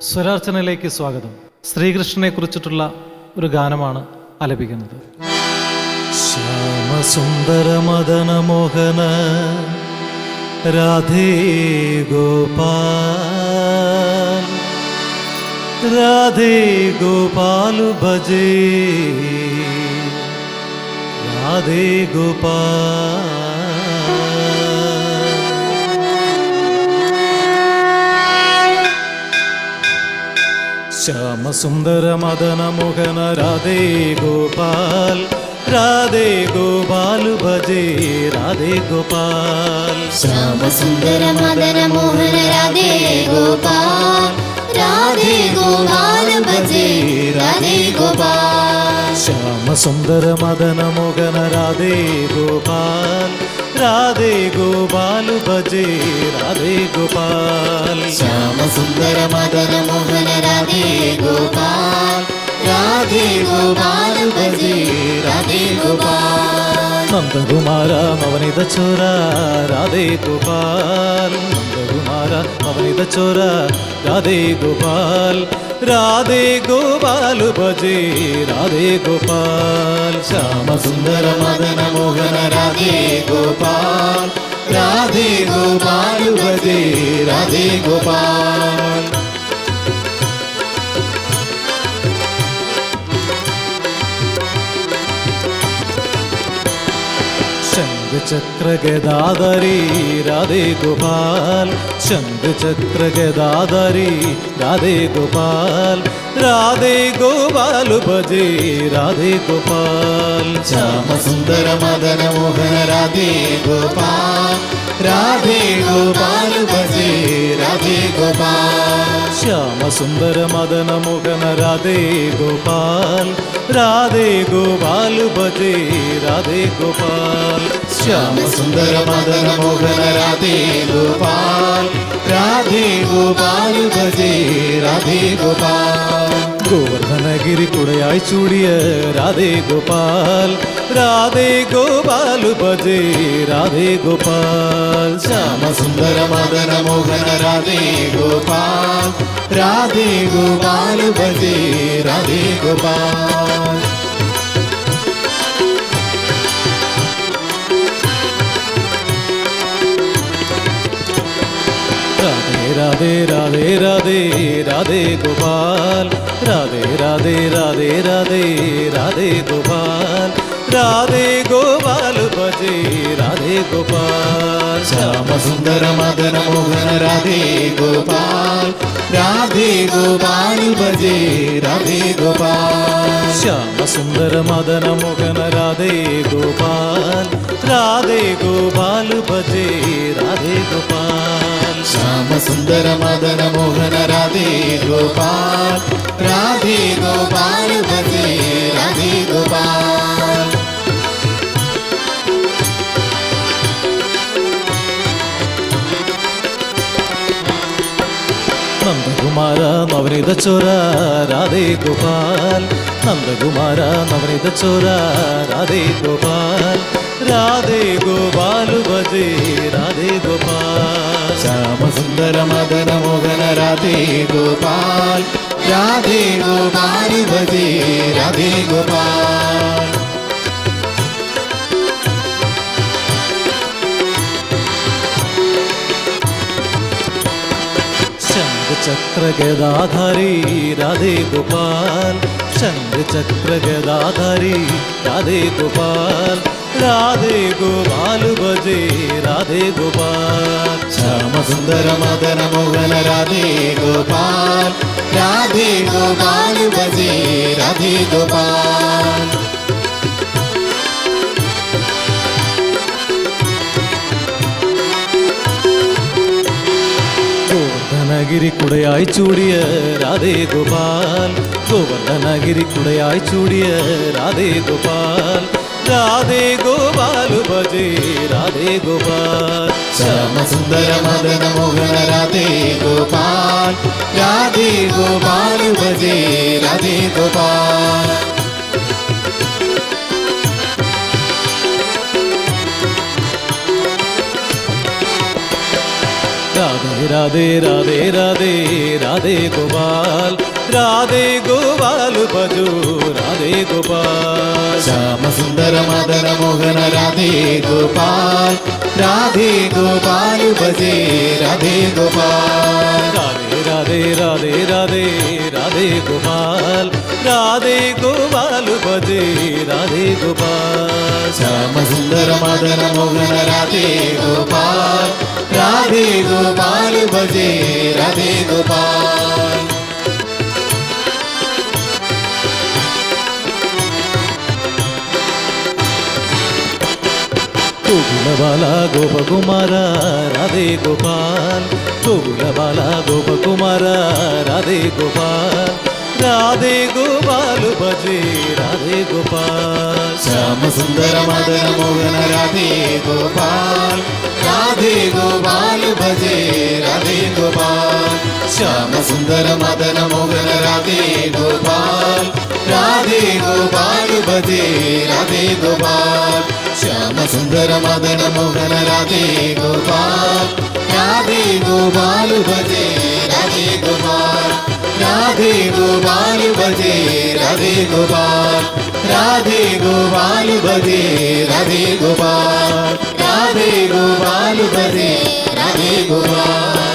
സ്വരാർച്ചനയിലേക്ക് സ്വാഗതം. ശ്രീകൃഷ്ണനെ കുറിച്ചിട്ടുള്ള ഒരു ഗാനമാണ് ആലപിക്കുന്നത്. ശ്യാമസുന്ദര മദന മോഹന രാധേ ഗോപാൽ. രാധേ ഗോപാലു ഭജേ. രാധേ ഗോപാൽ. ശ്യാമസുന്ദര മദന മോഹന രാധേ ഗോപാൽ രാധേ ഗോപാലു ഭജേ രാധേ ഗോപാൽ. ശ്യാമസുന്ദര മദന മോഹന രാധേ ഗോപാൽ രാധേ ഗോപാല ഭജേ രാധേ ഗോപാൽ. ശ്യാമസുന്ദര മദന മോഹന രാധേ ഗോപാൽ రాధే గోపాలు భజే రాధే గోపాల్. శ్యామ సుందర మదన మోహన రాధే గోపాల్ రాధే గోపాలు భజే రాధే గోపాల్. నందకుమార మవనిద చోర రాధే గోపాల్. నందకుమార మవనిద చోర రాధే గోపాల్. రాధే గోపాల్ భజే రాధే గోపాల్ శ్యామ సుందర మదన మోహన రాధే గోపాల్ రాధే గోపాల్ భజే రాధే గోపాల్. चक्र गदाधरी राधे गोपाल चंद चक्र गदाधरी राधे गोपाल राधे गोपाल भजे राधे गोपाल श्याम सुंदर मदन मोहन राधे गोपाल രാധേ ഗോപാല ഭജേ രാധേ ഗോപാൽ. ശ്യാമസുന്ദര മദന മുഖന രാധേ ഗോപാൽ രാധേ ഗോപാൽ ഭജേ രാധേ ഗോപാൽ. ശ്യാമ സുന്ദര മദന മോഹന രാധേ ഗോപാൽ രാധേ ഗോപാല ഭജേ രാധേ ഗോപാൽ. ഗോവർദ്ധനഗിരി കുടയായി ചൂടിയ രാധേ ഗോപാൽ రాధే గోపాలు భజే రాధే గోపాల్. శ్యామ సుందర మదన మోహన రాధే గోపాల్. రాధే గోపాలు భజే రాధే గోపాల్. రాధే రాధే రాధే రాధే గోపాల్. రాధే రాధే రాధే రాధే రాధే గోపాల్. రాధే గోపాలు భజే రాధే గోపాల్. శ్యామ సుందర మదన మోహన రాధే గోపాల్. రాధే గోపాల్ భజే రాధే గోపాల్. శ్యామ సుందర మదన మోహన రాధే గోపాల్. రాధే గోపాల్ భజే రాధే గోపాల్. శ్యామ సుందర మదన మోహన రాధే గోపాల్. రాధే గోపాల్ భజే നന്ദകുമാര നവനിത ചോര രാധേ ഗോപാൽ നന്ദകുമാര നവനിത ചോര രാധേ ഗോപാൽ രാധേ ഗോപാൽ ഭജേ രാധേ ഗോപാൽ ശ്യാമ സുന്ദര മദന മോഹന രാധേ ഗോപാൽ രാധേ ഗോപാൽ ഭജേ രാധേ ഗോപാൽ చంద్రచక్ర గదాధరి రాధే గోపాల్ చంద్రచక్ర గదాధరి రాధే గోపాల్ రాధే గోపాలు భజే రాధే గోపాల్ శ్యామ సుందర మదన మోహన రాధే గోపాల్ రాధే గోపాలు భజే రాధే గోపాల్ കുടയായി ചൂടിയ രാധേ ഗോപാൽ ഗോവർദ്ധനഗിരി കുടയായി ചൂടിയ രാധേ ഗോപാൽ രാധേ ഗോപാൽ ഭജേ രാധേ ഗോപാൽ ശ്യാമ സുന്ദര മദന മോഹന രാധേ ഗോപാൽ രാധേ ഗോപാൽ ഭജേ രാധേ ഗോപാൽ രാധേ రాధే రాధే రాధే రాధే గోపాల్. రాధే గోపాలు భజు రాధే గోపాల్. శ్యామ సుందర మదన మోహన రాధే గోపాల్. రాధే గోపాలు భజే రాధే గోపాల్. రాధే రాధే రాధే రాధే రాధే గోపాల్. రాధే గోపాలు భజే రాధే గోపాల్. శ్యామ సుందర మదన మోహన రాధే గోపాల్. राधे गोपाल, बजे राधे गोपाल। गोकुल बाला गोप कुमार राधे गोपाल। गोकुल बाला गोप कुमार राधे गोपाल। రాధే గోపాలు భజే రాధే గోపాల్. శ్యామ సుందర మదన మోగన రాధే గోపాల్. రాధే గోపాలు భజే రాధే గోపాల్. శ్యామ సుందర మదన మోగన రాధే గోపాల్. రాధే గోపాలు భజే రాధే గోపాల్. శ్యామ సుందర మదన మోగన రాధే గోపాల్. రాధే గోపాలు భజే రాధే గోపాల్. రాధే గోపాలు భజే రాధే గోపాల్ రాధే గోపాలు భజే రాధే గోపాల్ రాధే గోపాలు భజే రాధే గోపాల్.